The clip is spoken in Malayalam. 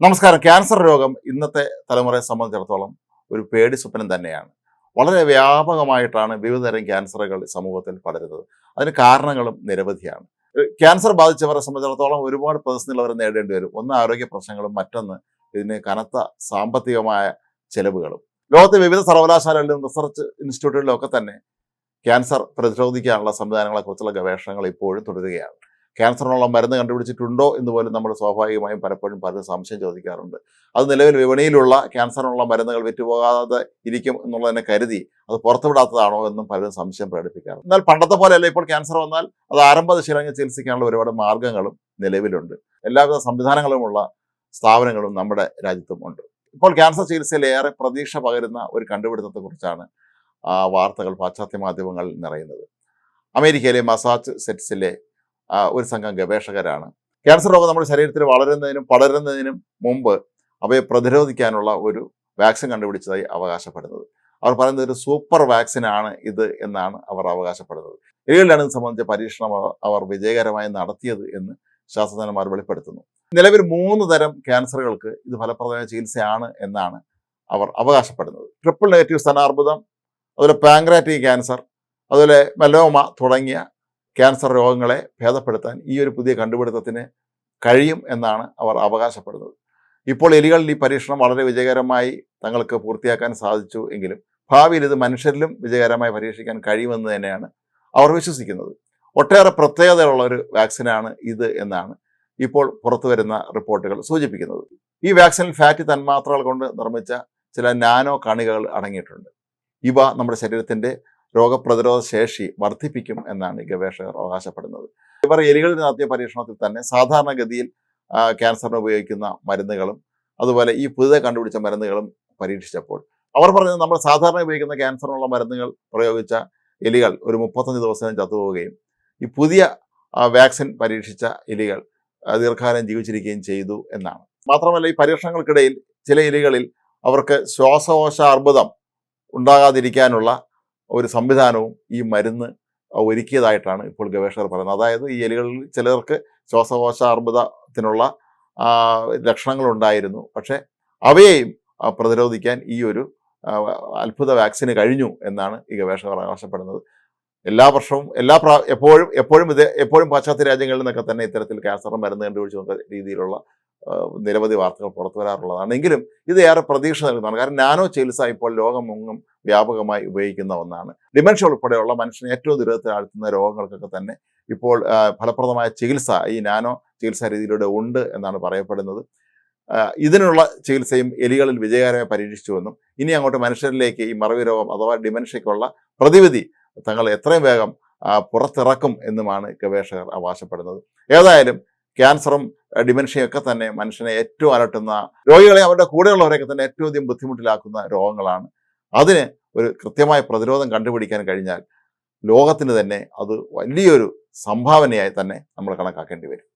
നമസ്കാരം. ക്യാൻസർ രോഗം ഇന്നത്തെ തലമുറയെ സംബന്ധിച്ചിടത്തോളം ഒരു പേടി സ്വപ്നം തന്നെയാണ്. വളരെ വ്യാപകമായിട്ടാണ് വിവിധതരം ക്യാൻസറുകൾ സമൂഹത്തിൽ പടരുന്നത്. അതിന് കാരണങ്ങളും നിരവധിയാണ്. ക്യാൻസർ ബാധിച്ചവരെ സംബന്ധിച്ചിടത്തോളം ഒരുപാട് പ്രതിസന്ധികൾ അവർ നേടേണ്ടി വരും. ഒന്ന് ആരോഗ്യ പ്രശ്നങ്ങളും മറ്റൊന്ന് ഇതിന് കനത്ത സാമ്പത്തികമായ ചെലവുകളും. ലോകത്തെ വിവിധ സർവകലാശാലകളിലും റിസർച്ച് ഇൻസ്റ്റിറ്റ്യൂട്ടുകളിലും ഒക്കെ തന്നെ ക്യാൻസർ പ്രതിരോധിക്കാനുള്ള സംവിധാനങ്ങളെക്കുറിച്ചുള്ള ഗവേഷണങ്ങൾ ഇപ്പോഴും തുടരുകയാണ്. ക്യാൻസറിനുള്ള മരുന്ന് കണ്ടുപിടിച്ചിട്ടുണ്ടോ എന്ന് പോലും നമ്മൾ സ്വാഭാവികമായും പലപ്പോഴും പലരും സംശയം ചോദിക്കാറുണ്ട്. അത് നിലവിൽ വിപണിയിലുള്ള ക്യാൻസറിനുള്ള മരുന്നുകൾ വിറ്റുപോകാതെ ഇരിക്കും എന്നുള്ളതിനെ കരുതി അത് പുറത്തുവിടാത്തതാണോ എന്നും പലരും സംശയം പ്രകടിപ്പിക്കാറുണ്ട്. എന്നാൽ പണ്ടത്തെ പോലെയല്ല ഇപ്പോൾ ക്യാൻസർ വന്നാൽ അത് ആരംഭ ദിശയിലങ്ങ് ചികിത്സിക്കാനുള്ള ഒരുപാട് മാർഗങ്ങളും നിലവിലുണ്ട്. എല്ലാവിധ സംവിധാനങ്ങളുമുള്ള സ്ഥാപനങ്ങളും നമ്മുടെ രാജ്യത്തും ഉണ്ട്. ഇപ്പോൾ ക്യാൻസർ ചികിത്സയിൽ ഏറെ പ്രതീക്ഷ പകരുന്ന ഒരു കണ്ടുപിടുത്തത്തെക്കുറിച്ചാണ് വാർത്തകൾ പാശ്ചാത്യ മാധ്യമങ്ങളിൽ നിറയുന്നത്. അമേരിക്കയിലെ മസാച്ചുസെറ്റ്സിലെ ആ, ഒരു സംഘം ഗവേഷകരാണ്. ക്യാൻസർ രോഗം നമ്മുടെ ശരീരത്തിൽ വളരുന്നതിനും പടരുന്നതിനും മുമ്പ് അവയെ പ്രതിരോധിക്കാനുള്ള ഒരു വാക്സിൻ കണ്ടുപിടിച്ചതായി അവകാശപ്പെടുന്നത്. അവർ പറയുന്നത് ഒരു സൂപ്പർ വാക്സിനാണ് ഇത് എന്നാണ് അവർ അവകാശപ്പെടുന്നത്. എലികളിലാണ് ഇത് സംബന്ധിച്ച പരീക്ഷണം അവർ വിജയകരമായി നടത്തിയത് എന്ന് ശാസ്ത്രജ്ഞന്മാർ വെളിപ്പെടുത്തുന്നു. നിലവിൽ മൂന്ന് തരം ക്യാൻസറുകൾക്ക് ഇത് ഫലപ്രദമായ ചികിത്സയാണ് എന്നാണ് അവർ അവകാശപ്പെടുന്നത്. ട്രിപ്പിൾ നെഗറ്റീവ് സ്ഥാനാർബുദം അതുപോലെ പാങ്ക്രാറ്റിക് ക്യാൻസർ അതുപോലെ മെലോമ തുടങ്ങിയ ക്യാൻസർ രോഗങ്ങളെ ഭേദപ്പെടുത്താൻ ഈ ഒരു പുതിയ കണ്ടുപിടുത്തത്തിന് കഴിയും എന്നാണ് അവർ അവകാശപ്പെടുന്നത്. ഇപ്പോൾ എലികളിൽ ഈ പരീക്ഷണം വളരെ വിജയകരമായി തങ്ങൾക്ക് പൂർത്തിയാക്കാൻ സാധിച്ചു എങ്കിലും ഭാവിയിൽ ഇത് മനുഷ്യരിലും വിജയകരമായി പരീക്ഷിക്കാൻ കഴിയുമെന്ന് തന്നെയാണ് അവർ വിശ്വസിക്കുന്നത്. ഒട്ടേറെ പ്രത്യേകതയുള്ള ഒരു വാക്സിനാണ് ഇത് എന്നാണ് ഇപ്പോൾ പുറത്തു വരുന്ന റിപ്പോർട്ടുകൾ സൂചിപ്പിക്കുന്നത്. ഈ വാക്സിനിൽ ഫാറ്റ് തന്മാത്രകൾ കൊണ്ട് നിർമ്മിച്ച ചില നാനോ കണികകൾ അടങ്ങിയിട്ടുണ്ട്. ഇവ നമ്മുടെ ശരീരത്തിന്റെ രോഗപ്രതിരോധ ശേഷി വർദ്ധിപ്പിക്കും എന്നാണ് ഗവേഷകർ അവകാശപ്പെടുന്നത്. ഇവർ എലികളിൽ നടത്തിയ പരീക്ഷണത്തിൽ തന്നെ സാധാരണഗതിയിൽ ക്യാൻസറിന് ഉപയോഗിക്കുന്ന മരുന്നുകളും അതുപോലെ ഈ പുതിയ കണ്ടുപിടിച്ച മരുന്നുകളും പരീക്ഷിച്ചപ്പോൾ. അവർ പറഞ്ഞത് നമ്മൾ സാധാരണ ഉപയോഗിക്കുന്ന ക്യാൻസറിനുള്ള മരുന്നുകൾ പ്രയോഗിച്ച എലികൾ ഒരു മുപ്പത്തഞ്ച് ദിവസം ചത്തുപോവുകയും ഈ പുതിയ വാക്സിൻ പരീക്ഷിച്ച എലികൾ ദീർഘകാലം ജീവിച്ചിരിക്കുകയും ചെയ്തു എന്നാണ്. മാത്രമല്ല ഈ പരീക്ഷണങ്ങൾക്കിടയിൽ ചില എലികളിൽ അവർക്ക് ശ്വാസകോശ അർബുദം ഉണ്ടാകാതിരിക്കാനുള്ള ഒരു സംവിധാനവും ഈ മരുന്ന് ഒരുക്കിയതായിട്ടാണ് ഇപ്പോൾ ഗവേഷകർ പറയുന്നത്. അതായത് ഈ എലികളിൽ ചിലർക്ക് ശ്വാസകോശ അർബുദത്തിനുള്ള ലക്ഷണങ്ങളുണ്ടായിരുന്നു. പക്ഷേ അവയെയും പ്രതിരോധിക്കാൻ ഈ ഒരു അത്ഭുത വാക്സിന് കഴിഞ്ഞു എന്നാണ് ഈ ഗവേഷകർ അവകാശപ്പെടുന്നത് എല്ലാ വർഷവും എല്ലാ പ്രാ എപ്പോഴും എപ്പോഴും ഇത് എപ്പോഴും പാശ്ചാത്യ രാജ്യങ്ങളിൽ നിന്നൊക്കെ തന്നെ ഇത്തരത്തിൽ ക്യാൻസർ മരുന്ന് കണ്ടുപിടിച്ചു നോക്കുന്ന രീതിയിലുള്ള നിരവധി വാർത്തകൾ പുറത്തു വരാറുള്ളതാണ്. എങ്കിലും ഇത് ഏറെ പ്രതീക്ഷ നൽകുന്നതാണ്. കാരണം നാനോ ചികിത്സ ഇപ്പോൾ ലോകമെങ്ങും വ്യാപകമായി ഉപയോഗിക്കുന്ന ഒന്നാണ്. ഡിമെൻഷ്യ ഉൾപ്പെടെയുള്ള മനുഷ്യനെ ഏറ്റവും ദുരിതത്തിൽ ആഴ്ത്തുന്ന രോഗങ്ങൾക്കൊക്കെ തന്നെ ഇപ്പോൾ ഫലപ്രദമായ ചികിത്സ ഈ നാനോ ചികിത്സാ രീതിയിലൂടെ ഉണ്ട് എന്നാണ് പറയപ്പെടുന്നത്. ഇതിനുള്ള ചികിത്സയും എലികളിൽ വിജയകരമായി പരീക്ഷിച്ചുവെന്നും ഇനി അങ്ങോട്ട് മനുഷ്യരിലേക്ക് ഈ മറവി രോഗം അഥവാ ഡിമെൻഷ്യയ്ക്കുള്ള പ്രതിവിധി തങ്ങൾ എത്രയും വേഗം പുറത്തിറക്കും എന്നുമാണ് ഗവേഷകർ അവകാശപ്പെടുന്നത്. ഏതായാലും ക്യാൻസറും ഡിമെൻഷ്യൊക്കെ തന്നെ മനുഷ്യനെ ഏറ്റവും അലട്ടുന്ന രോഗികളെ അവരുടെ കൂടെയുള്ളവരെയൊക്കെ തന്നെ ഏറ്റവും അധികം ബുദ്ധിമുട്ടിലാക്കുന്ന രോഗങ്ങളാണ്. അതിന് ഒരു കൃത്യമായ പ്രതിരോധം കണ്ടുപിടിക്കാൻ കഴിഞ്ഞാൽ ലോകത്തിന് തന്നെ അത് വലിയൊരു സംഭാവനയായി തന്നെ നമ്മൾ കണക്കാക്കേണ്ടി വരും.